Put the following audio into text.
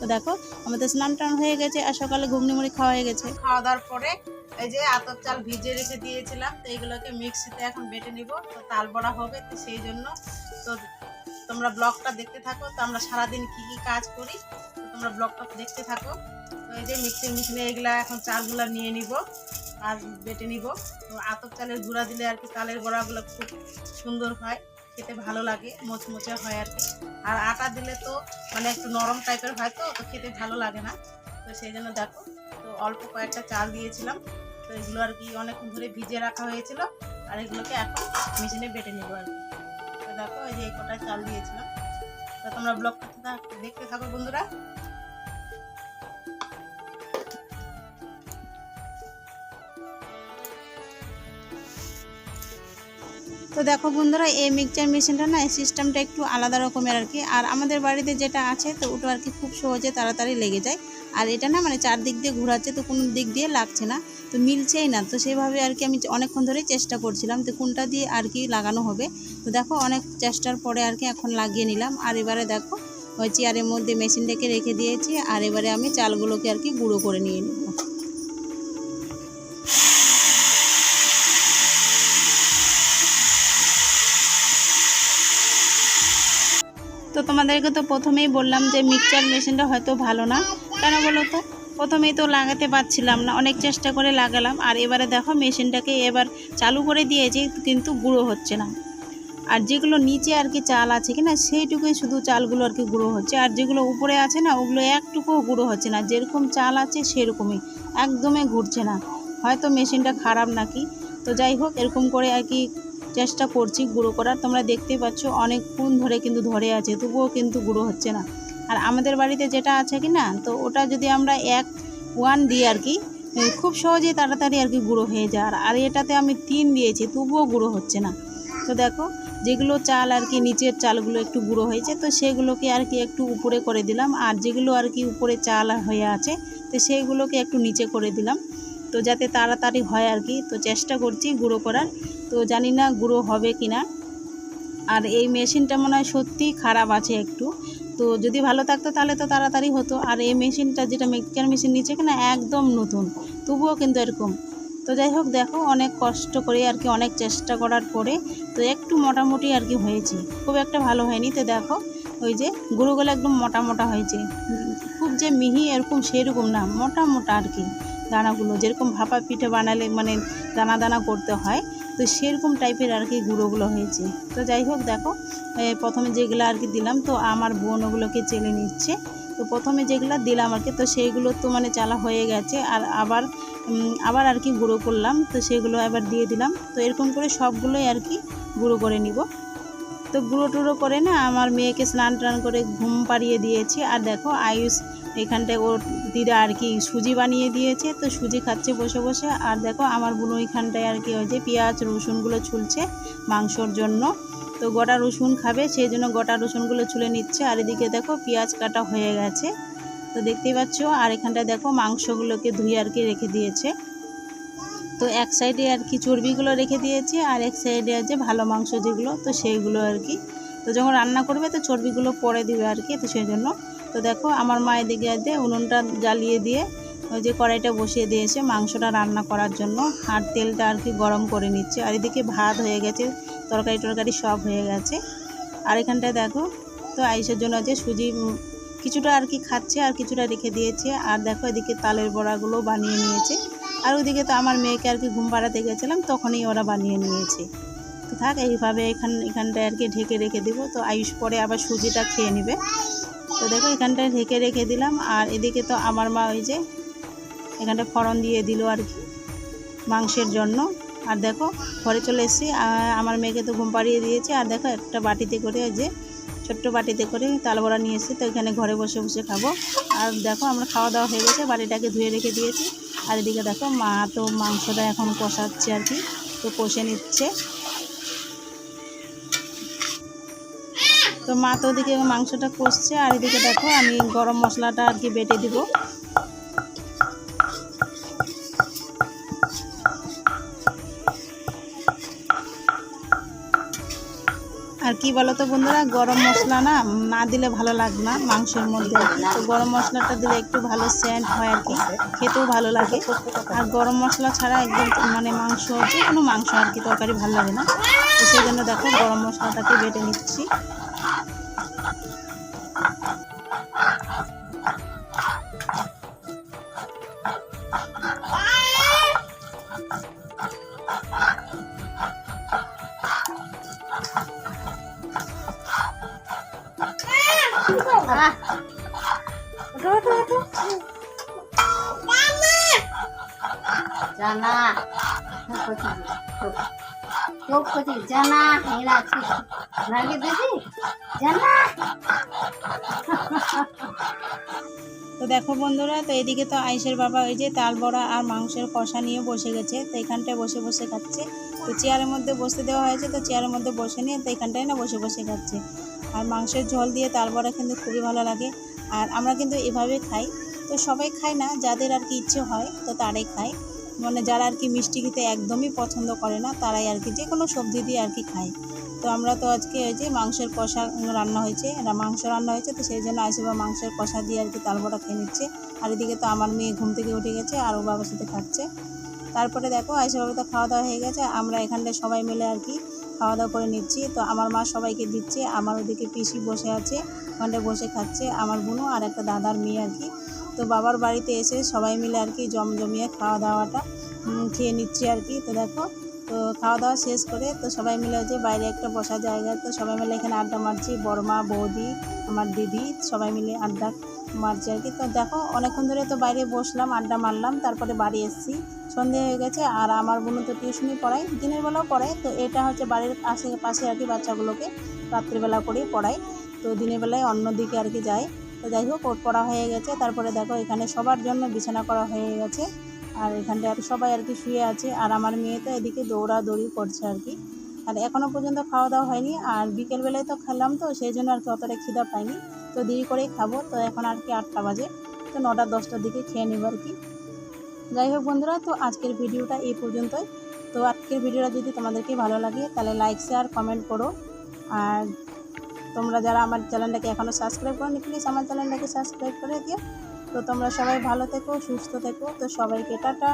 তো দেখো, আমাদের স্নান টান হয়ে গেছে আর সকালে ঘুগনি মুড়ি খাওয়া হয়ে গেছে। খাওয়া দাওয়ার পরে এই যে আতপ চাল ভিজে রেখে দিয়েছিলাম, তো এইগুলোকে মিক্সিতে এখন বেটে নিব, তো তাল বড়া হবে তো সেই জন্য। তো তোমরা ব্লগটা দেখতে থাকো, তো আমরা সারাদিন কি কি কাজ করি, তো তোমরা ব্লগটা দেখতে থাকো। তো এই যে মিক্সিং মেশিনে এগুলা এখন চালগুলো নিয়ে নিব আর বেটে নিব। তো আতপ চালের গুঁড়া দিলে আর কি চালের বড়াগুলো খুব সুন্দর হয়। খেতে ভালো লাগে, মোচমোচে হয় আর কি। আর আটা দিলে তো মানে একটু নরম টাইপের হয় তো তো খেতে ভালো লাগে না। তো সেই জন্য দেখো, তো অল্প কয়েকটা চাল দিয়েছিলাম। তো এগুলো আর কি অনেকক্ষণ ধরে ভিজে রাখা হয়েছিল, আর এগুলোকে এখন মেশিনে বেটে নেব আর কি। তো দেখো, এই যে এই কটা চাল দিয়েছিলাম। তো তোমরা ব্লগটা দেখতে থাকো বন্ধুরা। তো দেখো বন্ধুরা, এই মিক্সচার মেশিনটা না, এই সিস্টেমটা একটু আলাদা রকমের আর কি। আর আমাদের বাড়িতে যেটা আছে, তো ওটা আর কি খুব সহজে তাড়াতাড়ি লেগে যায়। আর এটা না মানে চারদিক দিয়ে ঘোরাচ্ছে, তো কোনো দিক দিয়ে লাগছে না, তো মিলছেই না। তো সেভাবে আর কি আমি অনেকক্ষণ ধরেই চেষ্টা করছিলাম, তো কোনটা দিয়ে আর কি লাগানো হবে। তো দেখো, অনেক চেষ্টার পরে আর কি এখন লাগিয়ে নিলাম। আর এবারে দেখো, ওই চেয়ারের মধ্যে মেশিনটাকে রেখে দিয়েছি। আর এবারে আমি চালগুলোকে আর কি গুঁড়ো করে নিয়ে নেব। তোমাদেরকে তো প্রথমেই বললাম যে মিক্সচার মেশিনটা হয়তো ভালো না। কেন বলো তো? প্রথমেই তো লাগাতে পারছিলাম না, অনেক চেষ্টা করে লাগালাম, আর এবারে দেখো মেশিনটাকে এবার চালু করে দিয়েছি, কিন্তু গুঁড়ো হচ্ছে না। আর যেগুলো নিচে আর কি চাল আছে কিনা, সেইটুকুই শুধু চালগুলো আর কি গুঁড়ো হচ্ছে। আর যেগুলো উপরে আছে না, ওগুলো একটুকুও গুঁড়ো হচ্ছে না, যেরকম চাল আছে সেরকমই, একদমই ঘুরছে না। হয়তো মেশিনটা খারাপ নাকি? তো যাই হোক, এরকম করে আর কি চেষ্টা করছি গুঁড়ো করার। তোমরা দেখতেই পাচ্ছ অনেকক্ষণ ধরে কিন্তু ধরে আছে, তবুও কিন্তু গুঁড়ো হচ্ছে না। আর আমাদের বাড়িতে যেটা আছে কি না, তো ওটা যদি আমরা এক ওয়ান দিই আর কি খুব সহজেই তাড়াতাড়ি আর কি গুঁড়ো হয়ে যায়। আর- এটাতে আমি তিন দিয়েছি, তবুও গুঁড়ো হচ্ছে না। তো দেখো, যেগুলো চাল আর কি, নিচের চালগুলো একটু গুঁড়ো হয়েছে, তো সেগুলোকে আর কি একটু উপরে করে দিলাম। আর যেগুলো আর কি উপরে চাল হয়ে আছে, তো সেইগুলোকে একটু নিচে করে দিলাম। তো যাতে তাড়াতাড়ি হয় আর কি, তো চেষ্টা করছি গুঁড়ো করার। তো জানি না গুঁড়ো হবে কি না আর এই মেশিনটা মনে হয় সত্যিই খারাপ আছে একটু। তো যদি ভালো থাকতো তাহলে তো তাড়াতাড়ি হতো। আর এই মেশিনটা যেটা মিক্সচার মেশিন নিচে কিনা একদম নতুন, তবুও কিন্তু এরকম। তো যাই হোক, দেখো অনেক কষ্ট করে আর কি, অনেক চেষ্টা করার পরে তো একটু মোটামুটি আর কি হয়েছে। খুব একটা ভালো হয়নি। তো দেখো, ওই যে গুঁড়োগুলো একদম মোটা মোটা হয়েছে। যে মিহি এরকম সেরকম না, মোটা মোটা আর কি দানাগুলো। যেরকম ভাপা পিঠে বানালে মানে দানা দানা করতে হয়, তো সেরকম টাইপের আর কি গুঁড়োগুলো হয়েছে। তো যাই হোক দেখো প্রথমে যেগুলো আর কি দিলাম, তো আমার বোন ওগুলোকে চেলে নিচ্ছে। তো প্রথমে যেগুলো দিলাম আর কি, তো সেইগুলো তো মানে চালা হয়ে গেছে। আর আবার আবার আর কি গুঁড়ো করলাম, তো সেগুলো আবার দিয়ে দিলাম। তো এরকম করে সবগুলোই আর কি গুঁড়ো করে নিব। তো গুঁড়ো টুড়ো করে না, আমার মেয়েকে স্নান টান করে ঘুম পাড়িয়ে দিয়েছি। আর দেখো, আয়ুষ এখানটায় ওর দিদা আর কি সুজি বানিয়ে দিয়েছে, তো সুজি খাচ্ছে বসে বসে। আর দেখো আমার বোন ওইখানটায় আর কি ওই যে পেঁয়াজ, রসুনগুলো ছুলছে মাংসর জন্য। তো গোটা রসুন খাবে, সেই জন্য গোটা রসুনগুলো ছুলে নিচ্ছে। আর এদিকে দেখো পেঁয়াজ কাটা হয়ে গেছে। তো দেখতেই পাচ্ছ, আর এখানটায় দেখো মাংসগুলোকে ধুয়ে আর কি রেখে দিয়েছে। তো এক সাইডে আর কি চর্বিগুলো রেখে দিয়েছে, আর এক সাইডে আছে ভালো মাংস যেগুলো, তো সেইগুলো আর কি। তো যখন রান্না করবে, তো চর্বিগুলো পরে দিবে আর কি, তো সেই জন্য তো দেখো, আমার মা এদিকে আছে, উনুনটা জ্বালিয়ে দিয়ে ওই যে কড়াইটা বসিয়ে দিয়েছে মাংসটা রান্না করার জন্য, আর তেলটা আর কি গরম করে নিচ্ছে। আর এদিকে ভাত হয়ে গেছে, তরকারি টরকারি সব হয়ে গেছে। আর এখানটায় দেখো, তো আইসের জন্য আছে সুজি কিছুটা আর কি খাচ্ছে, আর কিছুটা রেখে দিয়েছে। আর দেখো এদিকে তালের বড়াগুলো বানিয়ে নিয়েছে। আর ওইদিকে তো আমার মেয়েকে আর কি ঘুম পাড়াতে গেছিলাম, তখনই ওরা বানিয়ে নিয়েছে। তো থাক, এইভাবে এখান, এখানটায় আর কি ঢেকে রেখে দিব। তো আয়ুষ পরে আবার সুজিটা খেয়ে নেবে। তো দেখো, এখানটায় ঢেকে রেখে দিলাম। আর এদিকে তো আমার মা ওই যে এখানটা ফড়ন দিয়ে দিল আর কি, মাংসের জন্য। আর দেখো, ঘরে চলে এসেছি। আমার মেয়েকে তো ঘুম পাড়িয়ে দিয়েছে। আর দেখো, একটা বাটিতে করে যে ছোট্ট বাটিতে করে তাল বড়া নিয়ে এসেছি। তো এখানে ঘরে বসে বসে খাব। আর দেখো, আমরা খাওয়া দাওয়া হয়ে গেছে। বাড়িটাকে ধুয়ে রেখে দিয়েছি। আর এদিকে দেখো, মা তো মাংসটা এখন কষাচ্ছে আর কি, তো কষে নিচ্ছে। তো মা তো ওদিকে মাংসটা কষছে, আর এদিকে দেখো আমি গরম মশলাটা আর কি বেটে দিব। আর কি বলো তো বন্ধুরা, গরম মশলা না না দিলে ভালো লাগে না মাংসের মধ্যে। তো গরম মশলাটা দিলে একটু ভালো সেন্ট হয় আর কি, খেতেও ভালো লাগে। আর গরম মশলা ছাড়া একদম মানে মাংস যে কোনো মাংস আর কি, তরকারি ভালো লাগে না। তো সেই জন্য দেখো গরম মশলাটাকে বেটে নিচ্ছি। জানা চোখ জানা লাগে দিদি জানা তো দেখো বন্ধুরা, তো এদিকে তো আইসের বাবা ওই যে তাল বড়া আর মাংসের কষা নিয়ে বসে গেছে, তো এখানটায় বসে বসে খাচ্ছে। তো চেয়ারের মধ্যে বসতে দেওয়া হয়েছে, তো চেয়ারের মধ্যে বসে নিয়ে তো এখানটায় না বসে বসে খাচ্ছে। আর মাংসের ঝোল দিয়ে তাল বড়া কিন্তু খুবই ভালো লাগে। আর আমরা কিন্তু এভাবে খাই। তো সবাই খায় না, যাদের আর কি ইচ্ছে হয়, তো তারাই খায়। মানে যারা আর কি মিষ্টি খেতে একদমই পছন্দ করে না, তারাই আর কি যে কোনো সবজি দিয়ে আর কি খায়। তো আমরা তো আজকে ওই যে মাংসের কষা রান্না হয়েছে মাংস রান্না হয়েছে, তো সেই জন্য আইসি বা মাংসের কষা দিয়ে আর কি তালবড়া খেয়ে নিচ্ছে। আর এদিকে তো আমার মেয়ে ঘুম থেকে উঠে গেছে আর ও বাবার সাথে খাচ্ছে। তারপরে দেখো আইসি বাবা তো খাওয়া দাওয়া হয়ে গেছে, আমরা এখানটায় সবাই মিলে আর কি খাওয়া দাওয়া করে নিচ্ছি। তো আমার মা সবাইকে দিচ্ছে, আমার ওদিকে পিসি বসে আছে, ওখানটায় বসে খাচ্ছে, আমার বোনও আর একটা দাদার মেয়ে আর কি। তো বাবার বাড়িতে এসে সবাই মিলে আর কি জমজমিয়ে খাওয়া দাওয়াটা খেয়ে নিচ্ছি আর কি। তো দেখো, তো খাওয়া দাওয়া শেষ করে তো সবাই মিলে যে বাইরে একটা বসার জায়গা তো সবাই মিলে এখানে আড্ডা মারছি। বড় মা বৌদি, আমার দিদি সবাই মিলে আড্ডা মারছি আর কি। তো দেখো, অনেকক্ষণ ধরে তো বাইরে বসলাম, আড্ডা মারলাম, তারপরে বাড়ি এসেছি। সন্ধে হয়ে গেছে আর আমার বোনও তো টিউশনি পড়াই দিনের বেলাও পড়ায়। তো এটা হচ্ছে বাড়ির আশেপাশে আর কি বাচ্চাগুলোকে রাত্রিবেলা করেই পড়াই তো দিনের বেলায় অন্য দিকে আর কি যায়। তো যাই হোক, ওর পড়া হয়ে গেছে। তারপরে দেখো, এখানে সবার জন্য বিছানা করা হয়ে গেছে। আর এখানটা আর সবাই আর কি শুয়ে আছে। আর আমার মেয়ে তো এদিকে দৌড়াদৌড়ি করছে আর কি। আর এখনও পর্যন্ত খাওয়া দাওয়া হয়নি। আর বিকেলবেলায় তো খেলাম তো, সেই জন্য আর কি অতটা খিদা পাইনি। তো দেরি করেই খাব। তো এখন আর কি আটটা বাজে। তো নটা, দশটার দিকে খেয়ে নেব আর কি। যাই হোক বন্ধুরা, তো আজকের ভিডিওটা এই পর্যন্তই। তো আজকের ভিডিওটা যদি তোমাদেরকে ভালো লাগে, তাহলে লাইক শেয়ার কমেন্ট করো। আর তোমরা যারা আমার চ্যানেলটাকে এখনও সাবস্ক্রাইব করোনি প্লিজ আমার চ্যানেলটাকে সাবস্ক্রাইব করে দিও। তো তোমরা সবাই ভালো থেকো, সুস্থ থেকো। তো সবাইকে টাটা।